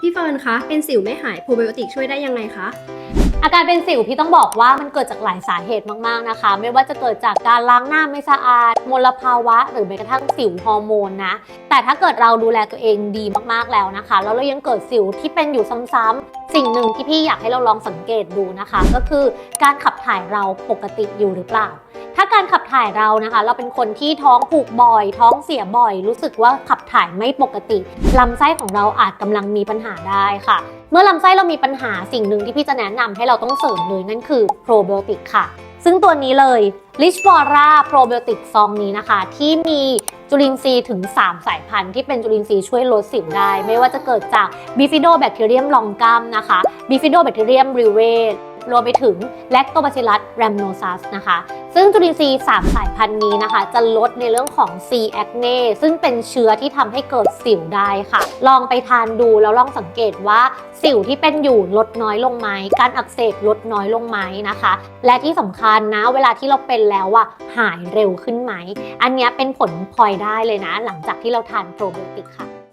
พี่เฟิร์นคะ เป็นสิวไม่หายโปรไบโอติกช่วยได้ยังไงคะ อาการเป็นสิวพี่ต้องบอกว่ามันเกิดจากหลายสาเหตุมากๆนะคะ ไม่ว่าจะเกิดจากการล้างหน้าไม่สะอาด มลภาวะ หรือแม้กระทั่งสิวฮอร์โมนนะ แต่ถ้าเกิดเราดูแลตัวเองดีมากๆแล้วนะคะ แล้วเรายังเกิดสิวที่เป็นอยู่ซ้ำๆสิ่งหนึ่งที่พี่อยากให้เราลองสังเกตดูนะคะ ก็คือการขับถ่ายเราปกติอยู่หรือเปล่า ถ้าการขับถ่ายเรานะคะ เราเป็นคนที่ท้องผูกบ่อย ท้องเสียบ่อย รู้สึกว่าขับถ่ายไม่ปกติลำไส้ของเราอาจกำลังมีปัญหาได้ค่ะ เมื่อลำไส้เรามีปัญหาสิ่งหนึ่งที่พี่จะแนะนำให้เราต้องเสริมเลยนั่นคือโปรไบโอติกค่ะ ซึ่งตัวนี้เลย l i c h f o r a Probiotic ซองนี้นะคะ ที่มีจุลินทรีย์ถึง 3 สายพันธุ์ที่เป็นจุลินทรีย์ช่วยลดสิวได้ ไม่ว่าจะเกิดจาก Bifidobacterium longum นะคะ Bifidobacterium rivet รว รวมไปถึง Lactobacillus rhamnosus นะคะ ซึ่งจุลินทรีย์ 3 สายพันธุ์นี้นะคะ จะลดในเรื่องของ C. acne ซึ่งเป็นเชื้อที่ทำให้เกิดสิวได้ค่ะ ลองไปทานดูแล้วลองสังเกตว่าสิวที่เป็นอยู่ลดน้อยลงไหม การอักเสบลดน้อยลงไหมนะคะ และที่สำคัญนะ เวลาที่เราเป็นแล้วอะหายเร็วขึ้นไหม อันนี้เป็นผลพลอยได้เลยนะ หลังจากที่เราทานโปรไบโอติกค่ะ